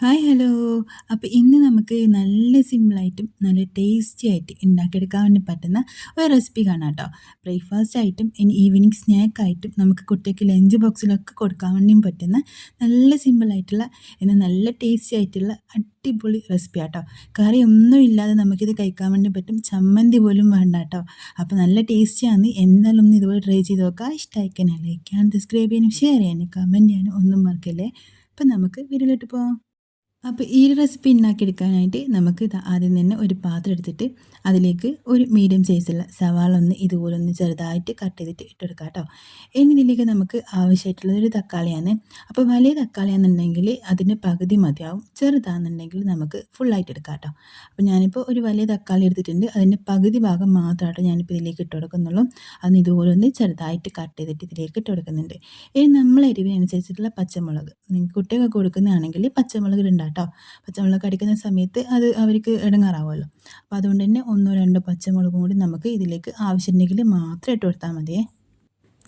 Hi hello. അപ്പോൾ ഇന്ന് നമുക്ക് നല്ല സിമ്പിളായിട്ടും നല്ല ടേസ്റ്റി ആയിട്ട് ഉണ്ടാക്കിയെടുക്കാൻ പറ്റുന്ന ഒരു റെസിപ്പി കാണാം കേട്ടോ. ബ്രേക്ക്ഫാസ്റ്റ് ആയിട്ടും ഇനി ഈവനിങ് സ്നാക്കായിട്ടും നമുക്ക് കുട്ടിക്ക് ലഞ്ച് ബോക്സിലൊക്കെ കൊടുക്കാൻ വേണ്ടിയും പറ്റുന്ന നല്ല സിമ്പിളായിട്ടുള്ള എന്നാൽ നല്ല ടേസ്റ്റി ആയിട്ടുള്ള അടിപൊളി റെസിപ്പി ആട്ടോ. കറി ഒന്നും ഇല്ലാതെ നമുക്കിത് കഴിക്കാൻ വേണ്ടി പറ്റും. ചമ്മന്തി പോലും വേണ്ട കേട്ടോ. അപ്പോൾ നല്ല ടേസ്റ്റിയാണ് എന്നാലും ഒന്ന് ഇതുപോലെ ട്രൈ ചെയ്ത് നോക്കാം ഇഷ്ടമായിക്കാൻ ലൈക്ക് ചെയ്യാൻ സബ്സ്ക്രൈബ് ചെയ്യാനും ഷെയർ ചെയ്യാനും കമന്റ് ചെയ്യാനും ഒന്നും മറക്കല്ലേ. അപ്പം നമുക്ക് വീഡിയോയിലോട്ട് പോകാം അപ്പോൾ ഈ ഒരു റെസിപ്പി ഉണ്ടാക്കിയെടുക്കാനായിട്ട് നമുക്ക് ആദ്യം തന്നെ ഒരു പാത്രം എടുത്തിട്ട് അതിലേക്ക് ഒരു മീഡിയം സൈസുള്ള സവാള ഒന്ന് ഇതുപോലെ ഒന്ന് ചെറുതായിട്ട് കട്ട് ചെയ്തിട്ട് ഇട്ടെടുക്കാം കേട്ടോ ഇനി ഇതിലേക്ക് നമുക്ക് ആവശ്യമായിട്ടുള്ളൊരു തക്കാളിയാണ്. അപ്പോൾ വലിയ തക്കാളിയാണെന്നുണ്ടെങ്കിൽ അതിന്റെ പകുതി മതിയാവും. ചെറുതാണെന്നുണ്ടെങ്കിൽ നമുക്ക് ഫുള്ളായിട്ട് എടുക്കാം കേട്ടോ അപ്പോൾ ഞാനിപ്പോൾ ഒരു വലിയ തക്കാളി എടുത്തിട്ടുണ്ട്. അതിന്റെ പകുതി ഭാഗം മാത്രമായിട്ട് ഞാനിപ്പോൾ ഇതിലേക്ക് ഇട്ട് കൊടുക്കുന്നുള്ളൂ. അതിന് ഇതുപോലെ ഒന്ന് ചെറുതായിട്ട് കട്ട് ചെയ്തിട്ട് ഇതിലേക്ക് ഇട്ട് കൊടുക്കുന്നുണ്ട്. ഇനി നമ്മൾ എരിവിനനുസരിച്ചിട്ടുള്ള പച്ചമുളക്. നിങ്ങൾക്ക് കുട്ടികൾക്ക് കൊടുക്കുന്നതാണെങ്കിൽ പച്ചമുളക് ഉണ്ടാകും കേട്ടോ. പച്ചമുളക് അടിക്കുന്ന സമയത്ത് അത് അവർക്ക് ഇടങ്ങാറാവുമല്ലോ. അപ്പോൾ അതുകൊണ്ട് തന്നെ ഒന്നോ രണ്ടോ പച്ചമുളകും കൂടി നമുക്ക് ഇതിലേക്ക് ആവശ്യമുണ്ടെങ്കിൽ മാത്രം ഇട്ട് കൊടുത്താൽ മതിയേ.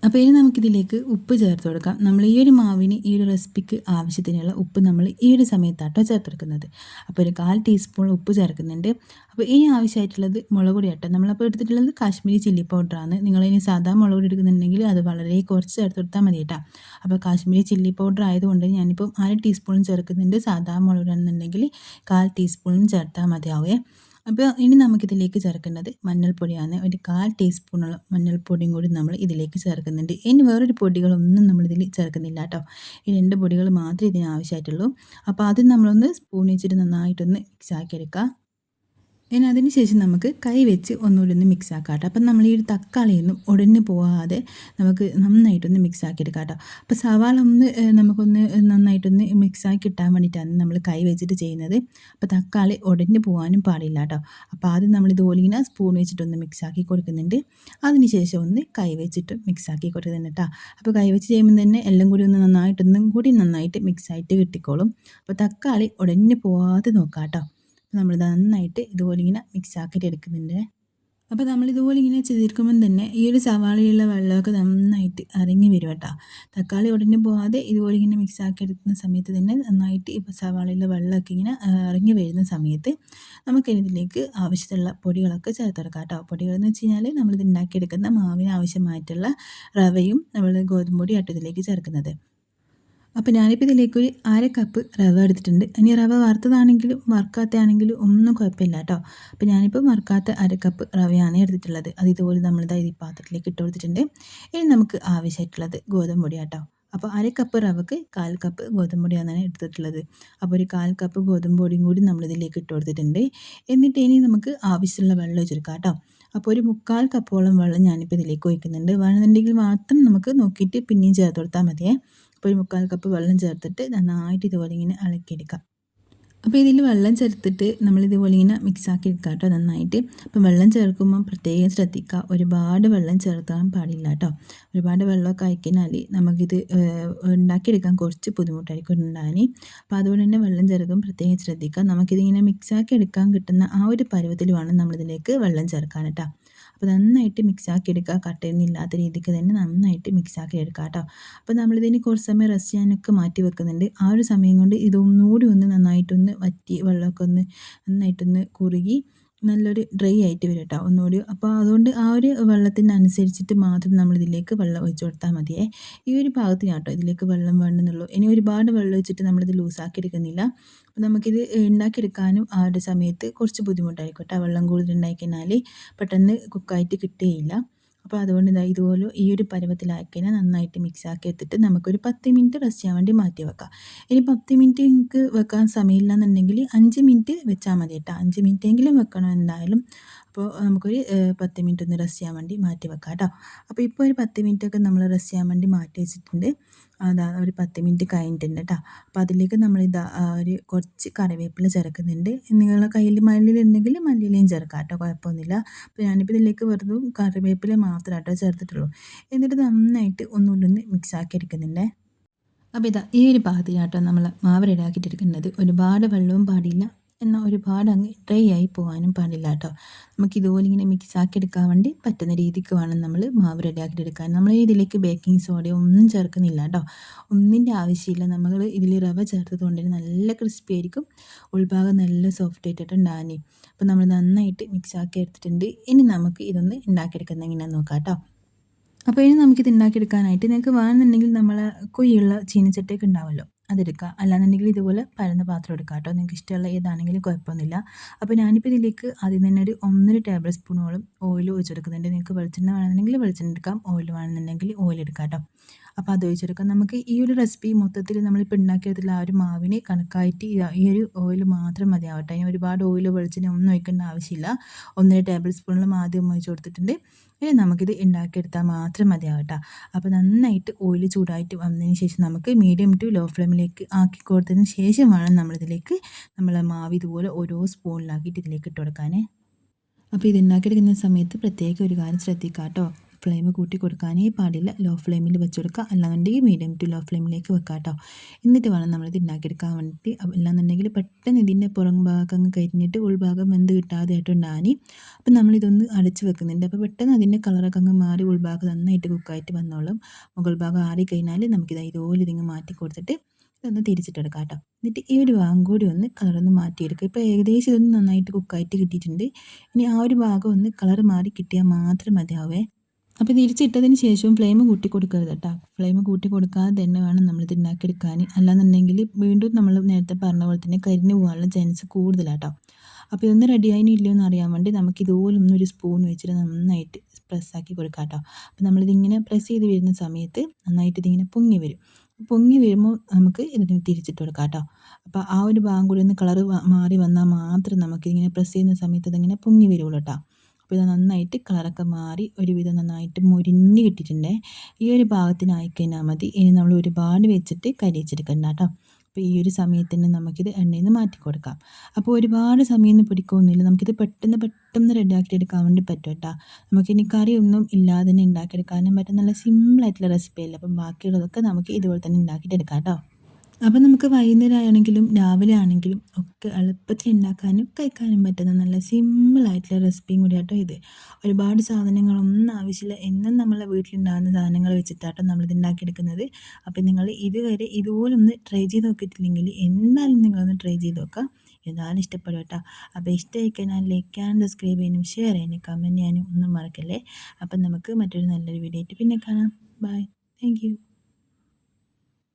അപ്പോൾ ഇനി നമുക്കിതിലേക്ക് ഉപ്പ് ചേർത്ത് കൊടുക്കാം. നമ്മൾ ഈ ഒരു മാവിന് ഈ ഒരു റെസിപ്പിക്ക് ആവശ്യത്തിനുള്ള ഉപ്പ് നമ്മൾ ഈ ഒരു സമയത്താട്ടോ ചേർത്തെടുക്കുന്നത്. അപ്പോൾ ഒരു കാൽ ടീസ്പൂൺ ഉപ്പ് ചേർക്കുന്നുണ്ട്. അപ്പോൾ ഇനി ആവശ്യമായിട്ടുള്ളത് മുളക് പൊടി ആട്ടോ. നമ്മളപ്പോൾ എടുത്തിട്ടുള്ളത് കാശ്മീരി ചില്ലി പൗഡറാണ് നിങ്ങളിനി സാധാ മുളക് പൊടി എടുക്കുന്നുണ്ടെങ്കിൽ അത് വളരെ കുറച്ച് ചേർത്ത് കൊടുത്താൽ മതി കേട്ടോ. അപ്പോൾ കാശ്മീരി ചില്ലി പൗഡർ ആയതുകൊണ്ട് ഞാനിപ്പം അര ടീസ്പൂൺ ചേർക്കുന്നുണ്ട് സാധാ മുളക് പൊടി കാൽ ടീസ്പൂണും ചേർത്താൽ മതിയാവേ. അപ്പോൾ ഇനി നമുക്കിതിലേക്ക് ചേർക്കേണ്ടത് മഞ്ഞൾപ്പൊടിയാണ്. ഒരു കാൽ ടീസ്പൂണോളം മഞ്ഞൾപ്പൊടിയും കൂടി നമ്മൾ ഇതിലേക്ക് ചേർക്കുന്നുണ്ട്. ഇനി വേറൊരു പൊടികളൊന്നും നമ്മളിതിൽ ചേർക്കുന്നില്ല കേട്ടോ. ഈ രണ്ട് പൊടികൾ മാത്രമേ ഇതിന് ആവശ്യമായിട്ടുള്ളൂ. അപ്പോൾ അത് നമ്മളൊന്ന് സ്പൂൺ വെച്ചിട്ട് നന്നായിട്ടൊന്ന് മിക്സ് ആക്കിയെടുക്കുക ഇനി അതിന് ശേഷം നമുക്ക് കൈ വെച്ച് ഒന്നുകൂടി ഒന്ന് മിക്സ് ആക്കാം കേട്ടോ അപ്പം നമ്മൾ ഈ ഒരു തക്കാളിയൊന്നും ഉടഞ്ഞു പോകാതെ നമുക്ക് നന്നായിട്ടൊന്ന് മിക്സ് ആക്കി എടുക്കാം കേട്ടോ അപ്പോൾ സവാള ഒന്ന് നമുക്കൊന്ന് നന്നായിട്ടൊന്ന് മിക്സ് ആക്കി ഇട്ടാൻ വേണ്ടിയിട്ടാണ് നമ്മൾ കൈ വെച്ചിട്ട് ചെയ്യുന്നത്. അപ്പോൾ തക്കാളി ഉടഞ്ഞു പോകാനും പാടില്ല കേട്ടോ. അപ്പോൾ ആദ്യം നമ്മൾ ഇതുപോലെ ഇങ്ങനെ സ്പൂൺ വെച്ചിട്ടൊന്ന് മിക്സ് ആക്കി കൊടുക്കുന്നുണ്ട്. അതിന് ശേഷം ഒന്ന് കൈ വെച്ചിട്ട് മിക്സ് ആക്കി കൊടുക്കുന്നുണ്ട് കേട്ടോ. അപ്പോൾ കൈ വെച്ച് ചെയ്യുമ്പോൾ തന്നെ എല്ലാം കൂടി ഒന്ന് നന്നായിട്ടൊന്നും കൂടി നന്നായിട്ട് മിക്സ് ആയിട്ട് കിട്ടിക്കോളും. അപ്പോൾ തക്കാളി ഉടഞ്ഞു പോകാതെ നോക്കാം കേട്ടോ. നമ്മൾ നന്നായിട്ട് ഇതുപോലെ ഇങ്ങനെ മിക്സ് ആക്കിയിട്ട് എടുക്കുന്നുണ്ട്. അപ്പോൾ നമ്മൾ ഇതുപോലെ ഇങ്ങനെ ചെയ്തിരിക്കുമ്പം തന്നെ ഈ ഒരു സവാളയുള്ള വെള്ളമൊക്കെ നന്നായിട്ട് അരങ്ങി വരും കേട്ടോ. തക്കാളി ഉടനെ പോകാതെ ഇതുപോലെ ഇങ്ങനെ മിക്സ് ആക്കി എടുക്കുന്ന സമയത്ത് തന്നെ നന്നായിട്ട് ഇപ്പോൾ സവാളയുള്ള വെള്ളമൊക്കെ ഇങ്ങനെ ഇറങ്ങി വരുന്ന സമയത്ത് നമുക്ക് ഇതിലേക്ക് ആവശ്യത്തിലുള്ള പൊടികളൊക്കെ ചേർത്തെടുക്കാം കേട്ടോ. പൊടികളെന്ന് വെച്ച് കഴിഞ്ഞാൽ നമ്മളിത് ഉണ്ടാക്കിയെടുക്കുന്ന മാവിന് ആവശ്യമായിട്ടുള്ള റവയും നമ്മൾ ഗോതമ്പ് പൊടിയായിട്ട് ഇതിലേക്ക് ചേർക്കുന്നത്. അപ്പോൾ ഞാനിപ്പോൾ ഇതിലേക്ക് ഒരു അര കപ്പ് റവ എടുത്തിട്ടുണ്ട്. ഇനി റവ വറുത്തതാണെങ്കിലും വറുക്കാത്തതാണെങ്കിലും ഒന്നും കുഴപ്പമില്ല കേട്ടോ അപ്പോൾ ഞാനിപ്പോൾ വറുക്കാത്ത അര കപ്പ് റവയാണ് എടുത്തിട്ടുള്ളത്. അത് ഇതുപോലെ നമ്മളിതാ ഈ പാത്രത്തിലേക്ക് ഇട്ട് കൊടുത്തിട്ടുണ്ട്. ഇനി നമുക്ക് ആവശ്യമായിട്ടുള്ളത് ഗോതമ്പ് പൊടി കേട്ടോ അപ്പോൾ അര കപ്പ് റവക്ക് കാൽ കപ്പ് ഗോതമ്പ് പൊടിയാണ് എടുത്തിട്ടുള്ളത്. അപ്പോൾ ഒരു കാൽ കപ്പ് ഗോതമ്പ് പൊടിയും കൂടി നമ്മളിതിലേക്ക് ഇട്ട് കൊടുത്തിട്ടുണ്ട്. എന്നിട്ട് ഇനി നമുക്ക് ആവശ്യമുള്ള വെള്ളം ഒഴിച്ചെടുക്കാം കേട്ടോ അപ്പോൾ ഒരു മുക്കാൽ കപ്പോളം വെള്ളം ഞാനിപ്പോൾ ഇതിലേക്ക് ഒഴിക്കുന്നുണ്ട്. വേണമെന്നുണ്ടെങ്കിൽ മാത്രം നമുക്ക് നോക്കിയിട്ട് പിന്നെയും ചേർത്ത് കൊടുത്താൽ മതിയേ. അപ്പോൾ ഒരു മുക്കാൽ കപ്പ് വെള്ളം ചേർത്തിട്ട് നന്നായിട്ട് ഇതുപോലെ ഇങ്ങനെ ഇളക്കിയെടുക്കാം. അപ്പോൾ ഇതിൽ വെള്ളം ചേർത്തിട്ട് നമ്മൾ ഇതുപോലെ ഇങ്ങനെ മിക്സ് ആക്കി എടുക്കാം കേട്ടോ നന്നായിട്ട്. അപ്പം വെള്ളം ചേർക്കുമ്പോൾ പ്രത്യേകം ശ്രദ്ധിക്കുക. ഒരുപാട് വെള്ളം ചേർക്കാൻ പാടില്ല കേട്ടോ. ഒരുപാട് വെള്ളമൊക്കെ അയക്കിനാൽ നമുക്കിത് ഉണ്ടാക്കിയെടുക്കാൻ കുറച്ച് ബുദ്ധിമുട്ടായിരിക്കും ഉണ്ടാകാൻ. അപ്പോൾ അതുകൊണ്ട് തന്നെ വെള്ളം ചേർക്കുമ്പോൾ പ്രത്യേകം ശ്രദ്ധിക്കുക. നമുക്കിതിങ്ങനെ മിക്സാക്കി എടുക്കാൻ കിട്ടുന്ന ആ ഒരു പരുവത്തിൽ വേണം നമ്മളിതിലേക്ക് വെള്ളം ചേർക്കാൻ കേട്ടോ. അപ്പോൾ നന്നായിട്ട് മിക്സ് ആക്കി എടുക്കുക. കട്ടയൊന്നുമില്ലാത്ത രീതിക്ക് തന്നെ നന്നായിട്ട് മിക്സാക്കി എടുക്കുക കേട്ടോ. അപ്പോൾ നമ്മളിതിന് കുറച്ച് സമയം റെസ്റ്റ് ചെയ്യാനൊക്കെ മാറ്റി വെക്കുന്നുണ്ട്. ആ ഒരു സമയം കൊണ്ട് ഇതൊന്നുകൂടി ഒന്ന് നന്നായിട്ടൊന്ന് വറ്റി വെള്ളമൊക്കെ ഒന്ന് നന്നായിട്ടൊന്ന് കുറുകി നല്ലൊരു ഡ്രൈ ആയിട്ട് വരും കേട്ടോ ഒന്നുകൂടി. അപ്പോൾ അതുകൊണ്ട് ആ ഒരു വെള്ളത്തിനനുസരിച്ചിട്ട് മാത്രം നമ്മൾ ഇതിലേക്ക് വെള്ളം ഒഴിച്ചു കൊടുത്താൽ മതിയേ. ഈ ഒരു ഭാഗത്തിന് കേട്ടോ ഇതിലേക്ക് വെള്ളം വേണമെന്നുള്ളൂ. ഇനി ഒരുപാട് വെള്ളം ഒഴിച്ചിട്ട് നമ്മളിത് ലൂസാക്കി എടുക്കുന്നില്ല. അപ്പോൾ നമുക്കിത് ഉണ്ടാക്കിയെടുക്കാനും ആ ഒരു സമയത്ത് കുറച്ച് ബുദ്ധിമുട്ടായിരിക്കും കേട്ടോ വെള്ളം കൂടുതൽ ഉണ്ടായിക്കഴിഞ്ഞാൽ പെട്ടെന്ന് കുക്കായിട്ട് കിട്ടുകയില്ല. അപ്പോൾ അതുകൊണ്ട് ഇതാ ഇതുപോലെ ഈ ഒരു പരുവത്തിലാക്കിനെ നന്നായിട്ട് മിക്സ് ആക്കി എടുത്തിട്ട് നമുക്കൊരു പത്ത് മിനിറ്റ് റെസ്റ്റ് ചെയ്യാൻ വേണ്ടി മാറ്റി വെക്കാം. ഇനി പത്ത് മിനിറ്റ് നിങ്ങൾക്ക് വെക്കാൻ സമയമില്ല എന്നുണ്ടെങ്കിൽ അഞ്ച് മിനിറ്റ് വെച്ചാൽ മതി കേട്ടോ. അഞ്ച് മിനിറ്റ് എങ്കിലും വെക്കണം എന്തായാലും. അപ്പോൾ നമുക്കൊരു പത്ത് മിനിറ്റ് ഒന്ന് റെസ്റ്റ് ചെയ്യാൻ വേണ്ടി മാറ്റി വെക്കാം കേട്ടോ അപ്പോൾ ഇപ്പോൾ ഒരു പത്ത് മിനിറ്റൊക്കെ നമ്മൾ റെസ്റ്റ് ചെയ്യാൻ വേണ്ടി മാറ്റി വെച്ചിട്ടുണ്ട്. അതാ ഒരു പത്ത് മിനിറ്റ് കഴിഞ്ഞിട്ടുണ്ട് കേട്ടോ അപ്പോൾ അതിലേക്ക് നമ്മൾ ഇതാ ഒരു കുറച്ച് കറിവേപ്പില ചേർക്കുന്നുണ്ട്. നിങ്ങളുടെ കയ്യിൽ മല്ലിയിലുണ്ടെങ്കിൽ മല്ലിയിലയും ചേർക്കാം കേട്ടോ കുഴപ്പമൊന്നുമില്ല. അപ്പോൾ ഞാനിപ്പോൾ ഇതിലേക്ക് വെറുതെ കറിവേപ്പില മാത്രമേ കേട്ടോ ചേർത്തിട്ടുള്ളൂ. എന്നിട്ട് നന്നായിട്ട് ഒന്നുകൂടി ഒന്ന് മിക്സ് ആക്കി എടുക്കുന്നുണ്ട്. അപ്പോൾ ഇതാ ഈ ഒരു പാകത്തിലാട്ടോ നമ്മൾ മാവ് റെഡിയാക്കിയിട്ടിരിക്കുന്നത് ഒരുപാട് വെള്ളവും പാടില്ല. എന്നാൽ ഒരുപാട് അങ്ങ് ഡ്രൈ ആയി പോകാനും പാടില്ല കേട്ടോ. നമുക്ക് ഇതുപോലെ ഇങ്ങനെ മിക്സ് ആക്കി എടുക്കാൻ വേണ്ടി പറ്റുന്ന രീതിക്ക് വേണം നമ്മൾ മാവ് റെഡിയാക്കി എടുക്കാൻ. നമ്മൾ ഇതിലേക്ക് ബേക്കിംഗ് സോഡ ഒന്നും ചേർക്കുന്നില്ല കേട്ടോ. ഒന്നിന്റെ ആവശ്യമില്ല. നമ്മൾ ഇതിൽ റവ ചേർത്തത് കൊണ്ട് നല്ല ക്രിസ്പി ആയിരിക്കും. ഉൾഭാഗം നല്ല സോഫ്റ്റ് ആയിട്ടിട്ട് ഉണ്ടാകാനേ അപ്പോൾ നമ്മൾ നന്നായിട്ട് മിക്സ് ആക്കി എടുത്തിട്ടുണ്ട്. ഇനി നമുക്ക് ഇതൊന്ന് ഉണ്ടാക്കിയെടുക്കുന്നത് എങ്ങനെയാണെന്ന് നോക്കാം കേട്ടോ. അപ്പോൾ ഇനി നമുക്കിത് ഉണ്ടാക്കിയെടുക്കാനായിട്ട് നിങ്ങൾക്ക് വേണമെന്നുണ്ടെങ്കിൽ നമ്മൾ കുയ്യുള്ള ചീനച്ചട്ടയൊക്കെ ഉണ്ടാവുമല്ലോ. അതെടുക്കുക. അല്ലാന്നുണ്ടെങ്കിൽ ഇതുപോലെ പരന്ന പാത്രം എടുക്കുക കേട്ടോ. നിങ്ങൾക്ക് ഇഷ്ടമുള്ള ഏതാണെങ്കിലും കുഴപ്പമൊന്നുമില്ല. അപ്പോൾ ഞാനിപ്പോൾ ഇതിലേക്ക് ആദ്യം തന്നെ ഒരു ഒന്നര ടേബിൾ സ്പൂണോളം ഓയിൽ ഒഴിച്ചെടുക്കുന്നുണ്ട്. നിങ്ങൾക്ക് വെളിച്ചെണ്ണ വേണമെന്നുണ്ടെങ്കിൽ വെളിച്ചെണ്ണ എടുക്കാം. ഓയിൽ വേണമെന്നുണ്ടെങ്കിൽ ഓയിൽ എടുക്കാം കേട്ടോ. അപ്പോൾ അത് ഒഴിച്ചെടുക്കാം നമുക്ക് ഈ ഒരു റെസിപ്പി മൊത്തത്തിൽ നമ്മളിപ്പോൾ ഉണ്ടാക്കിയതിൽ ആ ഒരു മാവിനെ കണക്കായിട്ട് ഈ ഒരു ഓയിൽ മാത്രം മതിയാവട്ടെ. അതിന് ഒരുപാട് ഓയിൽ വെളിച്ചെണ്ണ ഒന്നും ഒഴിക്കേണ്ട ആവശ്യമില്ല. ഒന്നര ടേബിൾ സ്പൂണിലും ആദ്യം ഒഴിച്ച് കൊടുത്തിട്ടുണ്ട്. ഇനി നമുക്കിത് ഉണ്ടാക്കിയെടുത്താൽ മാത്രം മതിയാവട്ടെ. അപ്പോൾ നന്നായിട്ട് ഓയിൽ ചൂടായിട്ട് വന്നതിന് ശേഷം നമുക്ക് മീഡിയം ടു ലോ ഫ്ലെയിമിലേക്ക് ആക്കി കൊടുത്തതിന് ശേഷം വേണം നമ്മളിതിലേക്ക് നമ്മളെ മാവ് ഇതുപോലെ ഓരോ സ്പൂണിലാക്കിയിട്ട് ഇതിലേക്ക് ഇട്ട് കൊടുക്കാനേ. അപ്പോൾ ഇത് ഉണ്ടാക്കിയെടുക്കുന്ന സമയത്ത് പ്രത്യേകം ഒരു കാര്യം ശ്രദ്ധിക്കാം കേട്ടോ ഫ്ലെയിം കൂട്ടി കൊടുക്കാനേ പാടില്ല. ലോ ഫ്ലെയിമിൽ വെച്ച് കൊടുക്കുക അല്ലാന്നുണ്ടെങ്കിൽ മീഡിയം ടു ലോ ഫ്ലെയിമിലേക്ക് വെക്കുക കേട്ടോ എന്നിട്ട് വേണം നമ്മളിത് ഉണ്ടാക്കിയെടുക്കാൻ വേണ്ടിയിട്ട് അല്ലാന്നുണ്ടെങ്കിൽ പെട്ടെന്ന് ഇതിന്റെ പുറം ഭാഗം അങ്ങ് കരിഞ്ഞിട്ട് ഉൾഭാഗം വെന്ത് കിട്ടാതെ ആയിട്ടുണ്ടാനി അപ്പം നമ്മളിതൊന്ന് അടച്ച് വെക്കുന്നുണ്ട്. അപ്പോൾ പെട്ടെന്ന് അതിന്റെ കളറൊക്കെ അങ്ങ് മാറി ഉൾഭാഗം നന്നായിട്ട് കുക്കായിട്ട് വന്നോളും. മുകൾ ഭാഗം ആറിക്കഴിഞ്ഞാൽ നമുക്കിത് ഇതുപോലെ ഇതിങ്ങ് മാറ്റി കൊടുത്തിട്ട് ഇതൊന്ന് തിരിച്ചിട്ടെടുക്കാം കേട്ടോ എന്നിട്ട് ഈ ഒരു ഭാഗം കൂടി ഒന്ന് കളറൊന്ന് മാറ്റിയെടുക്കുക. ഇപ്പോൾ ഏകദേശം ഇതൊന്ന് നന്നായിട്ട് കുക്കായിട്ട് കിട്ടിയിട്ടുണ്ട്. ഇനി ആ ഒരു ഭാഗം ഒന്ന് കളർ മാറി കിട്ടിയാൽ മാത്രം മതിയാവേ. അപ്പോൾ തിരിച്ചിട്ടതിന് ശേഷവും ഫ്ലെയിം കൂട്ടി കൊടുക്കരുത് കേട്ടോ ഫ്ലെയിം കൂട്ടി കൊടുക്കാതെ തന്നെ വേണം നമ്മളിത് ഉണ്ടാക്കിയെടുക്കാൻ അല്ലാന്നുണ്ടെങ്കിൽ വീണ്ടും നമ്മൾ നേരത്തെ പറഞ്ഞ പോലെ തന്നെ കരിഞ്ഞു പോകാനുള്ള ചാൻസ് കൂടുതലാട്ടോ. അപ്പോൾ ഇതൊന്ന് റെഡിയായി ഇല്ലയോ എന്ന് അറിയാൻ വേണ്ടി നമുക്ക് ഇതുപോലെ ഒന്നൊരു സ്പൂൺ വെച്ചിട്ട് നന്നായിട്ട് പ്രസ്സാക്കി കൊടുക്കാം കേട്ടോ അപ്പോൾ നമ്മളിതിങ്ങനെ പ്രസ് ചെയ്ത് വരുന്ന സമയത്ത് നന്നായിട്ട് ഇതിങ്ങനെ പൊങ്ങി വരും. പൊങ്ങി വരുമ്പോൾ നമുക്ക് ഇതിന് തിരിച്ചിട്ട് കൊടുക്കാം കേട്ടോ അപ്പോൾ ആ ഒരു ഭാഗം കൂടി ഒന്ന് കളറ് മാറി വന്നാൽ മാത്രം നമുക്കിതിങ്ങനെ പ്രസ് ചെയ്യുന്ന സമയത്ത് ഇതിങ്ങനെ പൊങ്ങി വരുള്ളൂ കേട്ടോ അപ്പോൾ ഇത് നന്നായിട്ട് കളറൊക്കെ മാറി ഒരുവിധം നന്നായിട്ട് മുരിഞ്ഞ് കിട്ടിയിട്ടുണ്ട്. ഈ ഒരു ഭാഗത്തിനായി കഴിഞ്ഞാൽ മതി. ഇനി നമ്മൾ ഒരുപാട് വെച്ചിട്ട് കരിയിച്ചെടുക്കണ്ട കേട്ടോ. അപ്പോൾ ഈ ഒരു സമയത്ത് തന്നെ നമുക്കിത് എണ്ണയിൽ നിന്ന് മാറ്റി കൊടുക്കാം. അപ്പോൾ ഒരുപാട് സമയമൊന്നും പിടിക്കൊന്നുമില്ല നമുക്കിത് പെട്ടെന്ന് പെട്ടെന്ന് റെഡിയാക്കി എടുക്കാൻ വേണ്ടി പറ്റും കേട്ടോ. നമുക്കിനി കറിയൊന്നും ഇല്ലാതെ തന്നെ ഉണ്ടാക്കിയെടുക്കാനും പറ്റും. നല്ല സിമ്പിളായിട്ടുള്ള റെസിപ്പി അല്ല? അപ്പം ബാക്കിയുള്ളതൊക്കെ നമുക്ക് ഇതുപോലെ തന്നെ ഉണ്ടാക്കിയിട്ട് എടുക്കാം കേട്ടോ. അപ്പോൾ നമുക്ക് വൈകുന്നേരം ആണെങ്കിലും രാവിലെ ആണെങ്കിലും ഒക്കെ എളുപ്പത്തിൽ ഉണ്ടാക്കാനും കഴിക്കാനും പറ്റുന്ന നല്ല സിമ്പിളായിട്ടുള്ള റെസിപ്പിയും കൂടി ആട്ടോ ഇത്. ഒരുപാട് സാധനങ്ങളൊന്നും ആവശ്യമില്ല. എന്നും നമ്മളെ വീട്ടിലുണ്ടാകുന്ന സാധനങ്ങൾ വെച്ചിട്ടാട്ടോ നമ്മളിത് ഉണ്ടാക്കിയെടുക്കുന്നത്. അപ്പം നിങ്ങൾ ഇതുവരെ ഇതുപോലൊന്ന് ട്രൈ ചെയ്ത് നോക്കിയിട്ടില്ലെങ്കിൽ എന്തായാലും നിങ്ങളൊന്ന് ട്രൈ ചെയ്ത് നോക്കാം ഏതായാലും ഇഷ്ടപ്പെടും കേട്ടോ. അപ്പോൾ ഇഷ്ടമായി കഴിഞ്ഞാൽ ലൈക്ക് ചെയ്യാനും സബ്സ്ക്രൈബ് ചെയ്യാനും ഷെയർ ചെയ്യാനും കമന്റ് ചെയ്യാനും ഒന്നും മറക്കല്ലേ? അപ്പം നമുക്ക് മറ്റൊരു നല്ലൊരു വീഡിയോ ആയിട്ട് പിന്നെ കാണാം. Bye thank